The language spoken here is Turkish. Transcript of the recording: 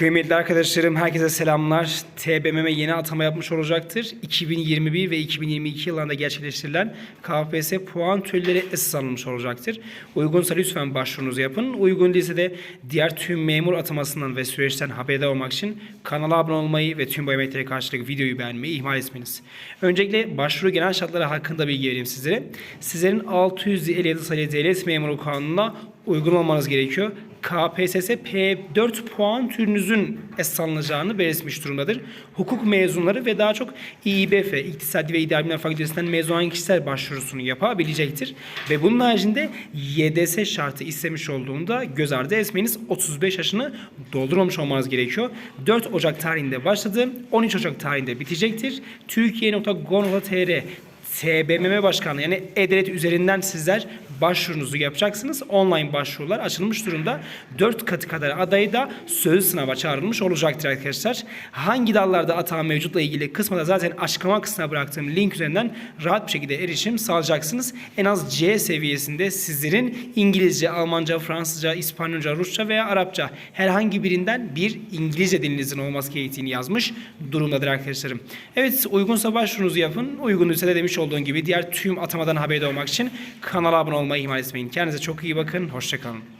Kıymetli arkadaşlarım herkese selamlar. TBMM yeni atama yapmış olacaktır. 2021 ve 2022 yıllarında gerçekleştirilen KPSS puan türleri esas alınmış olacaktır. Uygunsa lütfen başvurunuzu yapın. Uygun değilse de diğer tüm memur atamasından ve süreçten haberdar olmak için kanala abone olmayı ve tüm emeklere karşılık videoyu beğenmeyi ihmal etmeniz. Öncelikle başvuru genel şartları hakkında bilgi vereyim sizlere. Sizlerin 657 sayılı devlet memuru kanununa uygun gerekiyor. KPSS P4 puan türünüzün esas alınacağını belirtmiş durumdadır. Hukuk mezunları ve daha çok İİBF, İktisadi ve İdari Bilimler Fakültesinden mezun olan kişiler başvurusunu yapabilecektir. Ve bunun haricinde YDS şartı istemiş olduğunda göz ardı etmeyiniz 35 yaşını doldurmamış olmanız gerekiyor. 4 Ocak tarihinde başladı, 13 Ocak tarihinde bitecektir. Türkiye.gov.tr TBMM Başkanlığı yani E-Devlet üzerinden sizler başvurunuzu yapacaksınız. Online başvurular açılmış durumda. 4 katı kadar adayı da sözlü sınava çağrılmış olacaktır arkadaşlar. Hangi dallarda atama mevcutla ilgili kısmı da zaten açıklama kısmına bıraktığım link üzerinden rahat bir şekilde erişim sağlayacaksınız. En az C seviyesinde sizlerin İngilizce, Almanca, Fransızca, İspanyolca, Rusça veya Arapça herhangi birinden bir İngilizce dilinizin olması gerektiğini yazmış durumdadır arkadaşlarım. Evet uygunsa başvurunuzu yapın. Uygun ise de demiş olduğum gibi diğer tüm atamadan haberdar olmak için kanala abone olmayı ihmal etmeyin. Kendinize çok iyi bakın. Hoşçakalın.